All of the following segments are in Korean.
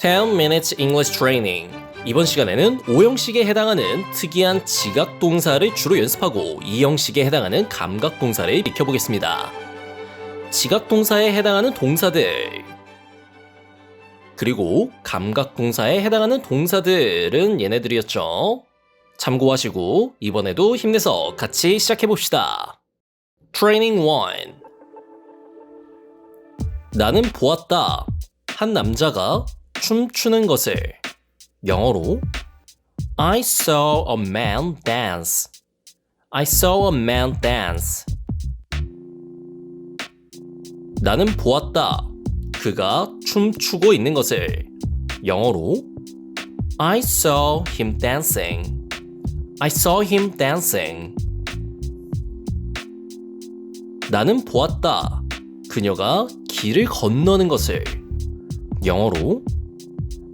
10 minutes English training. 이번 시간에는 5형식에 해당하는 특이한 지각 동사를 주로 연습하고 2형식에 해당하는 감각 동사를 익혀보겠습니다. 지각 동사에 해당하는 동사들 그리고 감각 동사에 해당하는 동사들은 얘네들이었죠. 참고하시고 이번에도 힘내서 같이 시작해 봅시다. Training 1 나는 보았다. 한 남자가 춤추는 것을 영어로 I saw a man dance. I saw a man dance. 나는 보았다. 그가 춤추고 있는 것을 영어로 I saw him dancing. I saw him dancing. 나는 보았다. 그녀가 길을 건너는 것을 영어로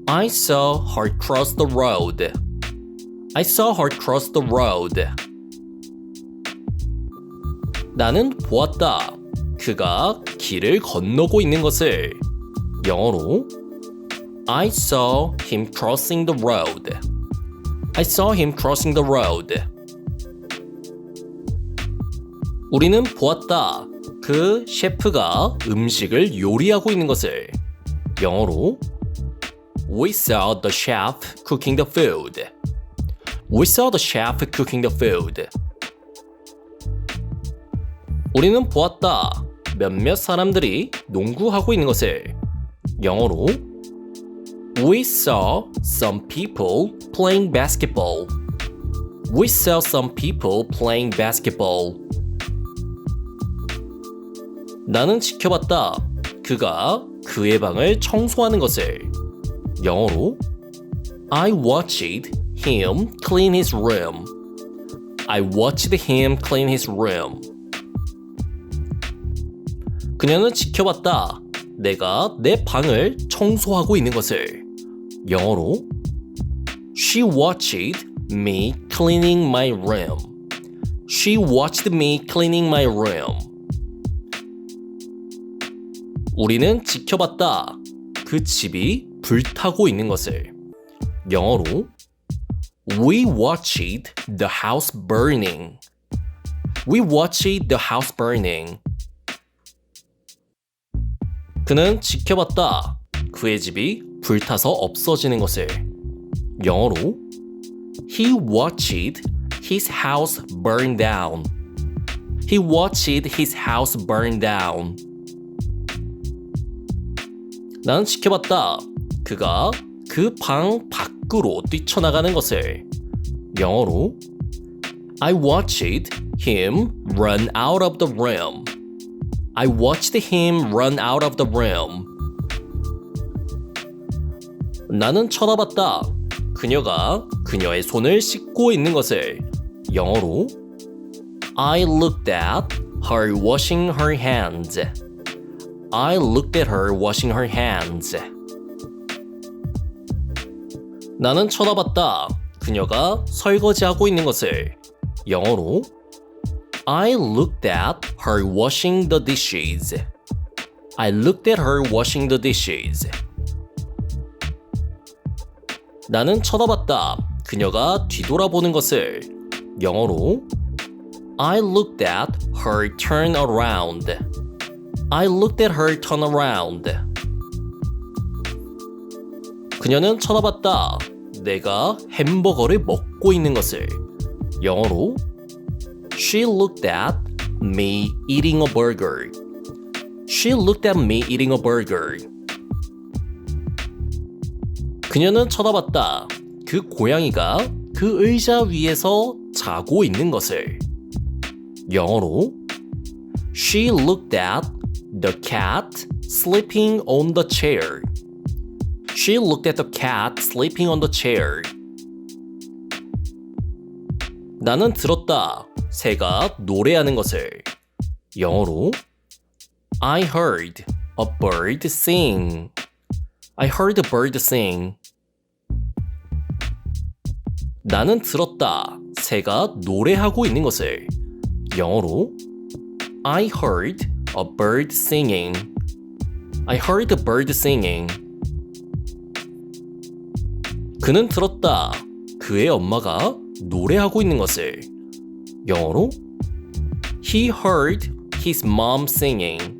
I saw her cross the road. I saw her cross the road. 나는 보았다. 그가 길을 건너고 있는 것을 영어로 I saw him crossing the road. I saw him crossing the road. 우리는 보았다. 그 셰프가 음식을 요리하고 있는 것을 영어로 We saw the chef cooking the food. We saw the chef cooking the food. 우리는 보았다. 몇몇 사람들이 농구하고 있는 것을 영어로 We saw some people playing basketball. We saw some people playing basketball. 나는 지켜봤다. 그가 그의 방을 청소하는 것을 영어로 I watched him clean his room. I watched him clean his room. 그녀는 지켜봤다. 내가 내 방을 청소하고 있는 것을 영어로 She watched me cleaning my room. She watched me cleaning my room. 우리는 지켜봤다. 그 집이 불타고 있는 것을 영어로 We watched the house burning. We watched the house burning. 그는 지켜봤다. 그의 집이 불타서 없어지는 것을 영어로 He watched his house burn down. He watched his house burn down. 나는 지켜봤다. 그가 그 방 밖으로 뛰쳐나가는 것을 영어로 I watched him run out of the room. I watched him run out of the room. 나는 쳐다봤다. 그녀가 그녀의 손을 씻고 있는 것을 영어로 I looked at her washing her hands. I looked at her washing her hands. 나는 쳐다봤다. 그녀가 설거지하고 있는 것을 영어로 I looked at her washing the dishes. I looked at her washing the dishes. 나는 쳐다봤다. 그녀가 뒤돌아보는 것을 영어로 I looked at her turn around. I looked at her turn around. 그녀는 쳐다봤다. 내가 햄버거를 먹고 있는 것을 영어로 She looked at me eating a burger. She looked at me eating a burger. 그녀는 쳐다봤다. 그 고양이가 그 의자 위에서 자고 있는 것을 영어로 She looked at the cat sleeping on the chair. She looked at the cat sleeping on the chair. 나는 들었다. 새가 노래하는 것을 영어로 I heard a bird sing. I heard a bird sing. 나는 들었다. 새가 노래하고 있는 것을 영어로 I heard a bird singing. I heard a bird singing. 그는 들었다. 그의 엄마가 노래하고 있는 것을. 영어로 He heard his mom singing.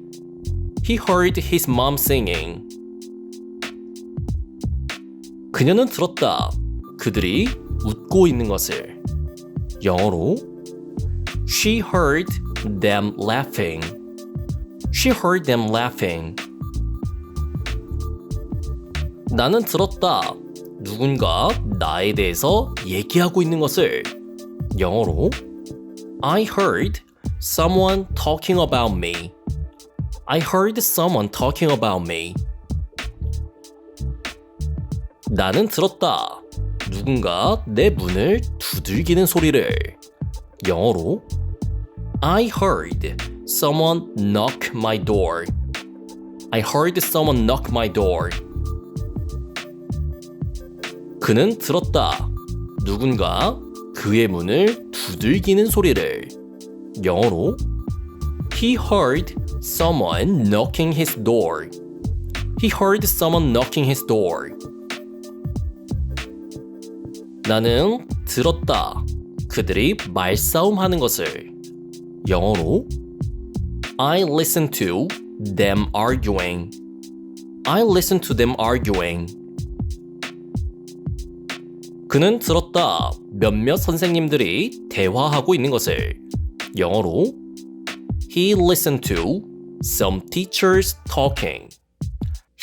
He heard his mom singing. 그녀는 들었다. 그들이 웃고 있는 것을. 영어로 She heard them laughing. She heard them laughing. 나는 들었다. 누군가 나에 대해서 얘기하고 있는 것을. 영어로 I heard someone talking about me. I heard someone talking about me. 나는 들었다. 누군가 내 문을 두들기는 소리를. 영어로 I heard someone knock my door. I heard someone knock my door. 그는 들었다. 누군가 그의 문을 두들기는 소리를. 영어로 He heard someone knocking his door. He heard someone knocking his door. 나는 들었다. 그들이 말싸움 하는 것을. 영어로 I listened to them arguing. I listened to them arguing. 그는 들었다. 몇몇 선생님들이 대화하고 있는 것을. 영어로 He listened to some teachers talking.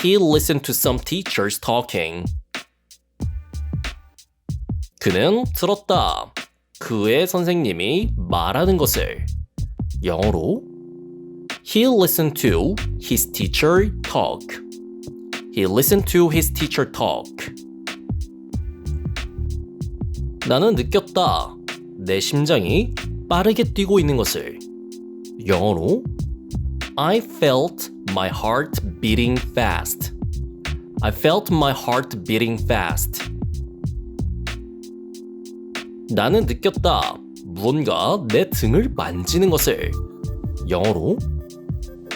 He listened to some teachers talking. 그는 들었다. 그의 선생님이 말하는 것을. 영어로 He listened to his teacher talk. He listened to his teacher talk. 나는 느꼈다. 내 심장이 빠르게 뛰고 있는 것을. 영어로 I felt my heart beating fast. I felt my heart beating fast. 나는 느꼈다. 무언가 내 등을 만지는 것을. 영어로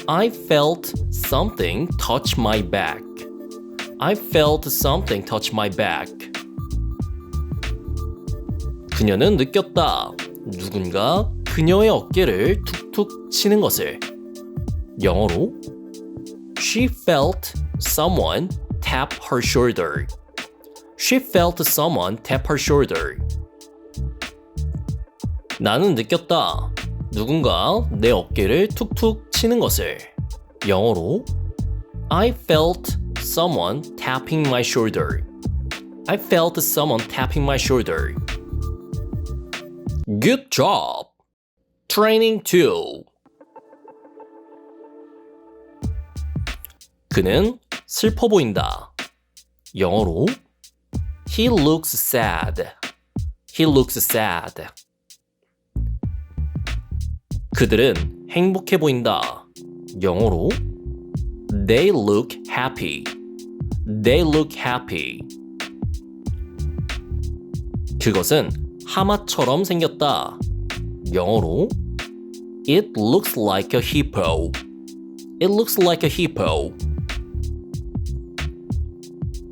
I felt something touch my back. I felt something touch my back. 그녀는 느꼈다. 누군가 그녀의 어깨를 툭툭 치는 것을. 영어로 She felt someone tap her shoulder. She felt someone tap her shoulder. 나는 느꼈다. 누군가 내 어깨를 툭툭 치는 것을. 영어로 I felt someone tapping my shoulder. I felt someone tapping my shoulder. Good job. Training 2. 그는 슬퍼 보인다. 영어로 He looks sad. He looks sad. 그들은 행복해 보인다. 영어로 They look happy. They look happy. 그것은 하마처럼 생겼다. 영어로 It looks like a hippo. It looks like a hippo.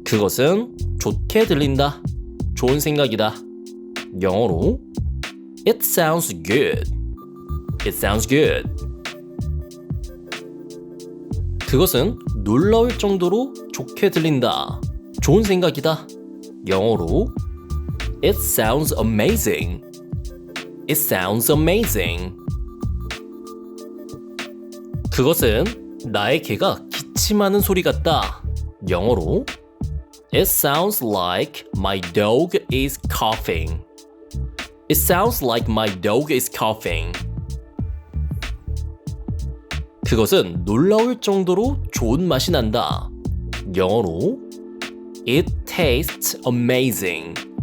그것은 좋게 들린다. 좋은 생각이다. 영어로 It sounds good. It sounds good. 그것은 놀라울 정도로 좋게 들린다. 좋은 생각이다. 영어로 It sounds amazing. It sounds amazing. 그것은 나의 개가 기침하는 소리 같다. 영어로 It sounds like my dog is coughing. It sounds like my dog is coughing. 그것은 놀라울 정도로 좋은 맛이 난다. 영어로 It tastes amazing.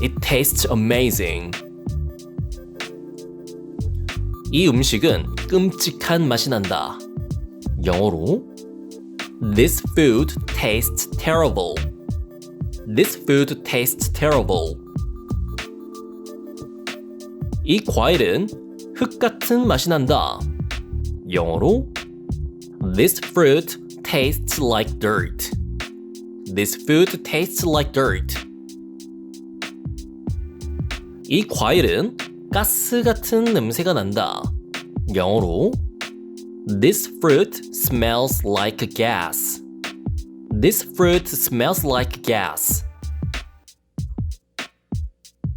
It tastes amazing. 이 음식은 끔찍한 맛이 난다. 영어로 This food tastes terrible. This food tastes terrible. 이 과일은 흙 같은 맛이 난다. 영어로 This fruit tastes like dirt. This food tastes like dirt. 이 과일은 가스 같은 냄새가 난다. 영어로 This fruit smells like gas. This fruit smells like gas.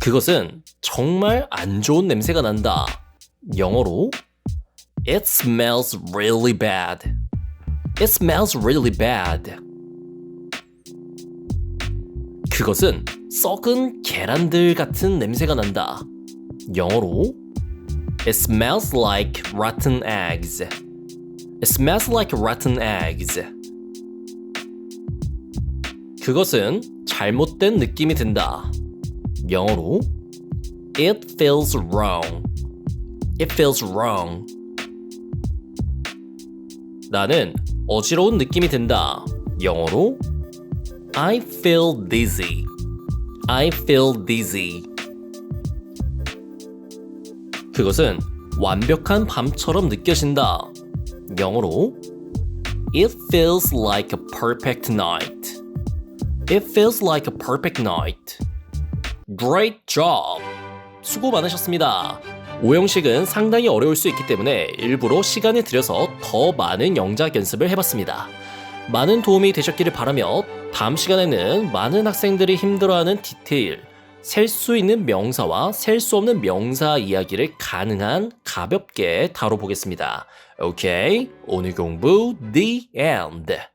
그것은 정말 안 좋은 냄새가 난다. 영어로 It smells really bad. It smells really bad. 그것은 썩은 계란들 같은 냄새가 난다. 영어로 It smells like rotten eggs. It smells like rotten eggs. 그것은 잘못된 느낌이 든다. 영어로 It feels wrong. It feels wrong. 나는 어지러운 느낌이 든다. 영어로 I feel dizzy. I feel dizzy. 그것은 완벽한 밤처럼 느껴진다. 영어로 It feels like a perfect night. It feels like a perfect night. Great job! 수고 많으셨습니다. 오형식은 상당히 어려울 수 있기 때문에 일부러 시간을 들여서 더 많은 영작 연습을 해봤습니다. 많은 도움이 되셨기를 바라며 다음 시간에는 많은 학생들이 힘들어하는 디테일, 셀 수 있는 명사와 셀 수 없는 명사 이야기를 가능한 가볍게 다뤄보겠습니다. 오케이, 오늘 공부 The End.